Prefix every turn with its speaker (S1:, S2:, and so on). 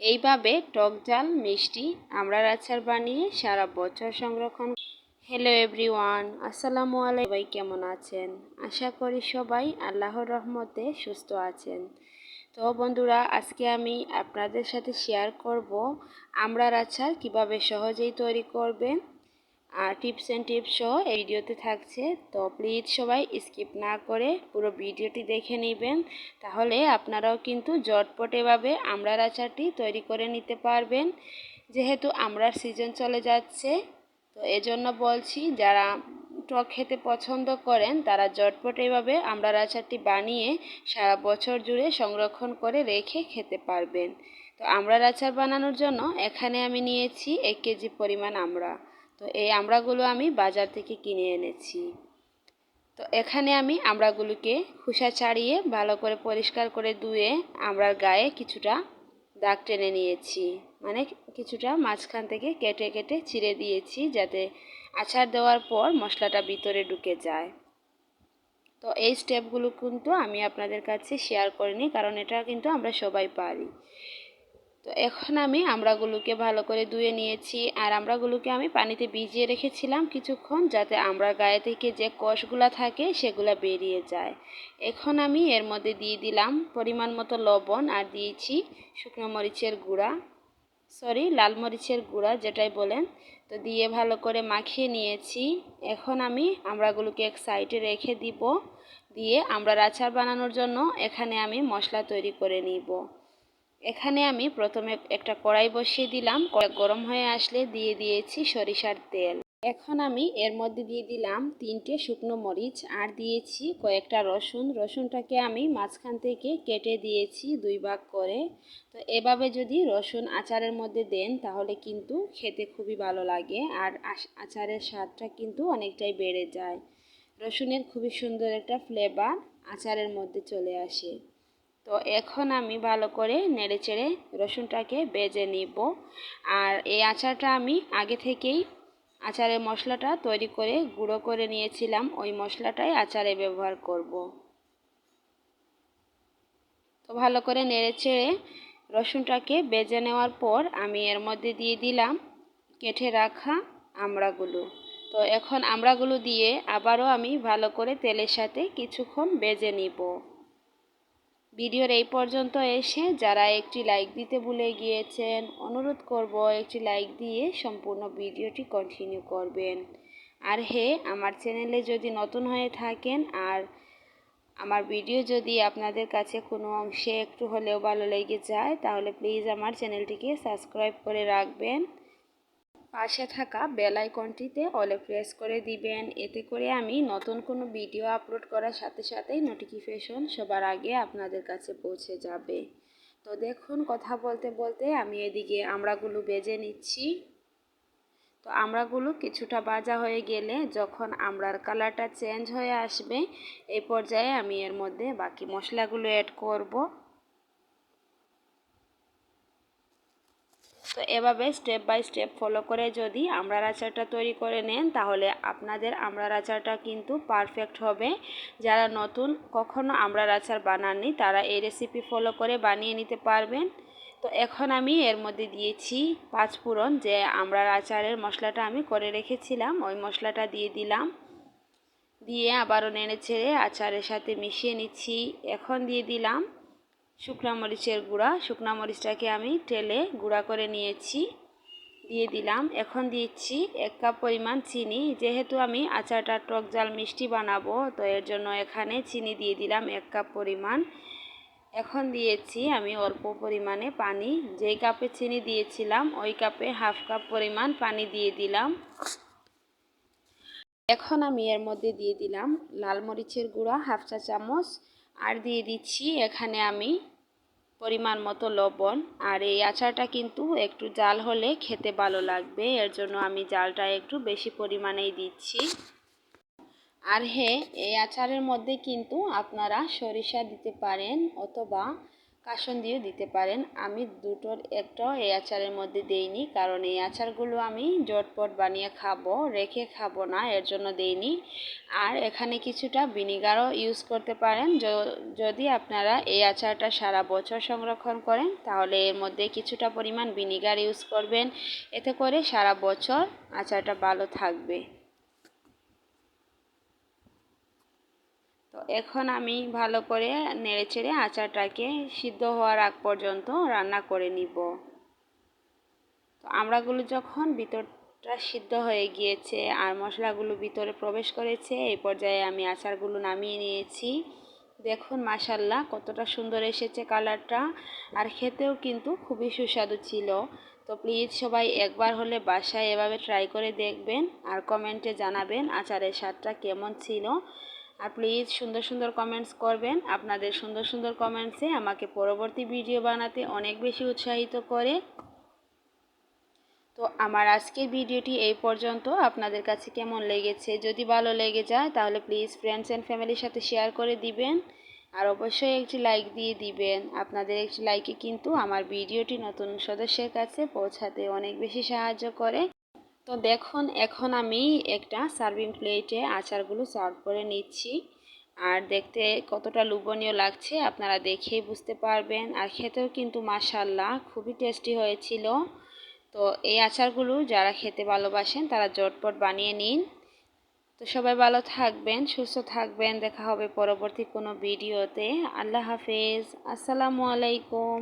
S1: এইভাবে টক ঝাল মিষ্টি আমরা আচার বানিয়ে সারা বছর সংরক্ষণ হ্যালো এভরিওয়ান আসসালামু আলাইকুম। সবাই কেমন আছেন? আশা করি সবাই আল্লাহর রহমতে সুস্থ আছেন। তো বন্ধুরা, আজকে আমি আপনাদের সাথে শেয়ার করব আমড়ার আচার কীভাবে সহজেই তৈরি করবেন আর টিপস অ্যান্ড টিপস সহ এই ভিডিওতে থাকছে। তো প্লিজ সবাই স্কিপ না করে পুরো ভিডিওটি দেখে নেবেন। তাহলে আপনারাও কিন্তু জটপট এভাবে আমড়ার আচারটি তৈরি করে নিতে পারবেন। যেহেতু আমড়ার সিজন চলে যাচ্ছে, তো এজন্য বলছি যারা টক খেতে পছন্দ করেন, তারা জটপট এভাবে আমড়ার আচারটি বানিয়ে সারা বছর জুড়ে সংরক্ষণ করে রেখে খেতে পারবেন। তো আমড়ার আচার বানানোর জন্য এখানে আমি নিয়েছি এক কেজি পরিমাণ আমড়া। তো এই আমড়াগুলো আমি বাজার থেকে কিনে এনেছি। তো এখানে আমি আমড়াগুলোকে খোসা ছাড়িয়ে ভালো করে পরিষ্কার করে ধুয়ে আমড়ার গায়ে কিছুটা দাগ টেনে নিয়েছি। মানে কিছুটা মাঝখান থেকে কেটে কেটে ছিঁড়ে দিয়েছি যাতে আচার দেওয়ার পর মশলাটা ভিতরে ঢুকে যায়। তো এই স্টেপগুলো কিন্তু আমি আপনাদের কাছে শেয়ার করিনি, কারণ এটা কিন্তু আমরা সবাই পারি। তো এখন আমি আমড়াগুলোকে ভালো করে ধুয়ে নিয়েছি। আর আমড়াগুলোকে আমি পানিতে ভিজিয়ে রেখেছিলাম কিছুক্ষণ যাতে আমড়ার গায়ে থেকে যে কষগুলা থাকে সেগুলো বেরিয়ে যায়। এখন আমি এর মধ্যে দিয়ে দিলাম পরিমাণ মতো লবণ আর দিয়েছি শুকনো মরিচের গুঁড়া। সরি, লাল মরিচের গুঁড়া যেটাই বলেন। তো দিয়ে ভালো করে মাখিয়ে নিয়েছি। এখন আমি আমড়াগুলোকে এক সাইডে রেখে দিব। দিয়ে আমড়ার আচার বানানোর জন্য এখানে আমি মশলা তৈরি করে নিব। এখানে আমি প্রথমে একটা কড়াই বসিয়ে দিলাম। গরম হয়ে আসলে দিয়ে দিয়েছি সরিষার তেল। এখন আমি এর মধ্যে দিয়ে দিলাম তিনটে শুকনো মরিচ আর দিয়েছি কয়েকটা রসুন। রসুনটাকে আমি মাঝখান থেকে কেটে দিয়েছি দুই ভাগ করে। তো এভাবে যদি রসুন আচারের মধ্যে দেন তাহলে কিন্তু খেতে খুবই ভালো লাগে আর আচারের স্বাদটা কিন্তু অনেকটাই বেড়ে যায়। রসুনের খুবই সুন্দর একটা ফ্লেভার আচারের মধ্যে চলে আসে। তো এখন আমি ভালো করে নেড়ে চেড়ে রসুনটাকে বেজে নিব। আর এই আচারটা আমি আগে থেকেই আচারের মশলাটা তৈরি করে গুঁড়ো করে নিয়েছিলাম। ওই মশলাটাই আচারে ব্যবহার করব। তো ভালো করে নেড়ে চেড়ে রসুনটাকে বেজে নেওয়ার পর আমি এর মধ্যে দিয়ে দিলাম কেটে রাখা আমড়াগুলো। তো এখন আমড়াগুলো দিয়ে আবারও আমি ভালো করে তেলের সাথে কিছুক্ষণ বেজে নিব। ভিডিওর এই পর্যন্ত এসে যারা একটি লাইক দিতে ভুলে গিয়েছেন, অনুরোধ করব একটি লাইক দিয়ে সম্পূর্ণ ভিডিওটি কন্টিনিউ করবেন। আর হে, আমার চ্যানেলে যদি নতুন হয়ে থাকেন আর আমার ভিডিও যদি আপনাদের কাছে কোনো অংশে একটু হলেও ভালো লেগে যায়, তাহলে প্লিজ আমার চ্যানেলটিকে সাবস্ক্রাইব করে রাখবেন। পাশে থাকা বেল আইকনটিতে অলে প্রেস করে দিবেন। এতে করে আমি নতুন কোনো ভিডিও আপলোড করার সাথে সাথেই নোটিফিকেশন সবার আগে আপনাদের কাছে পৌঁছে যাবে। তো দেখুন, কথা বলতে বলতে আমি এদিকে আমড়াগুলো বেজে নিচ্ছি। তো আমড়াগুলো কিছুটা বাজা হয়ে গেলে যখন আমড়ার কালারটা চেঞ্জ হয়ে আসবে এই পর্যায়ে আমি এর মধ্যে বাকি মশলাগুলো অ্যাড করব। তো এভাবে স্টেপ বাই স্টেপ ফলো করে যদি আমড়ার আচারটা তৈরি করে নেন, তাহলে আপনাদের আমড়ার আচারটা কিন্তু পারফেক্ট হবে। যারা নতুন কখনো আমড়ার আচার বানাননি, তারা এই রেসিপি ফলো করে বানিয়ে নিতে পারবেন। তো এখন আমি এর মধ্যে দিয়েছি পাঁচ ফোড়ন যে আমড়ার আচারের মশলাটা আমি করে রেখেছিলাম, ওই মশলাটা দিয়ে দিলাম। দিয়ে আবারও নেড়ে ছেড়ে আচারের সাথে মিশিয়ে নিচ্ছি। এখন দিয়ে দিলাম শুকনা মরিচের গুঁড়া। শুকনা মরিচটাকে আমি তেলে গুঁড়া করে নিয়েছি, দিয়ে দিলাম। এখন দিচ্ছি এক কাপ পরিমাণ চিনি। যেহেতু আমি আচারটা টক জাল মিষ্টি বানাবো, তো এর জন্য এখানে চিনি দিয়ে দিলাম এক কাপ পরিমাণ। এখন দিয়েছি আমি অল্প পরিমাণে পানি। যেই কাপে চিনি দিয়েছিলাম, ওই কাপে হাফ কাপ পরিমাণ পানি দিয়ে দিলাম। এখন আমি এর মধ্যে দিয়ে দিলাম লাল মরিচের গুঁড়া, হাফ চা চামচ। আর দিয়ে দিচ্ছি এখানে আমি পরিমাণ মতো লবণ। আর এই আচারটা কিন্তু একটু জাল হলে খেতে ভালো লাগবে, এর জন্য আমি জালটা একটু বেশি পরিমাণেই দিচ্ছি। আর হ্যাঁ এই আচারের মধ্যে কিন্তু আপনারা সরিষা দিতে পারেন অথবা কাসন দিয়েও দিতে পারেন। আমি দুটোর একটা এই আচারের মধ্যে দেইনি, কারণ এই আচারগুলো আমি জটপট বানিয়ে খাব, রেখে খাব না, এর জন্য দেইনি। আর এখানে কিছুটা ভিনিগারও ইউজ করতে পারেন। যদি আপনারা এই আচারটা সারা বছর সংরক্ষণ করেন, তাহলে এর মধ্যে কিছুটা পরিমাণ ভিনিগার ইউজ করবেন। এতে করে সারা বছর আচারটা ভালো থাকবে। এখন আমি ভালো করে নেড়েচেড়ে আচারটাকে সিদ্ধ হওয়ার আগ পর্যন্ত রান্না করে নিব। তো আমড়াগুলো যখন ভিতরটা সিদ্ধ হয়ে গিয়েছে আর মশলাগুলো ভিতরে প্রবেশ করেছে, এই পর্যায়ে আমি আচারগুলো নামিয়ে নিয়েছি। দেখুন মাসাল্লাহ কতটা সুন্দর এসেছে কালারটা আর খেতেও কিন্তু খুবই সুস্বাদু ছিল। তো প্লিজ সবাই একবার হলে বাসায় এভাবে ট্রাই করে দেখবেন আর কমেন্টে জানাবেন আচারের স্বাদটা কেমন ছিল। আর প্লিজ সুন্দর সুন্দর কমেন্টস করবেন। আপনাদের সুন্দর সুন্দর কমেন্টসে আমাকে পরবর্তী ভিডিও বানাতে অনেক বেশি উৎসাহিত করে। তো আমার আজকের ভিডিওটি এই পর্যন্ত। আপনাদের কাছে কেমন লেগেছে? যদি ভালো লেগে যায়, তাহলে প্লিজ ফ্রেন্ডস অ্যান্ড ফ্যামিলির সাথে শেয়ার করে দিবেন। আর অবশ্যই একটি লাইক দিয়ে দিবেন। আপনাদের একটি লাইকে কিন্তু আমার ভিডিওটি নতুন সদস্যের কাছে পৌঁছাতে অনেক বেশি সাহায্য করে। তো দেখুন, এখন আমি একটা সার্ভিং প্লেটে আচারগুলো সার্ভ করে নিচ্ছি। আর দেখতে কতটা লোভনীয় লাগছে, আপনারা দেখেই বুঝতে পারবেন। আর খেতেও কিন্তু মাসাল্লাহ খুবই টেস্টি হয়েছিল। তো এই আচারগুলো যারা খেতে ভালোবাসেন, তারা জটপট বানিয়ে নিন। তো সবাই ভালো থাকবেন, সুস্থ থাকবেন। দেখা হবে পরবর্তী কোনো ভিডিওতে। আল্লাহ হাফেজ। আসসালামু আলাইকুম।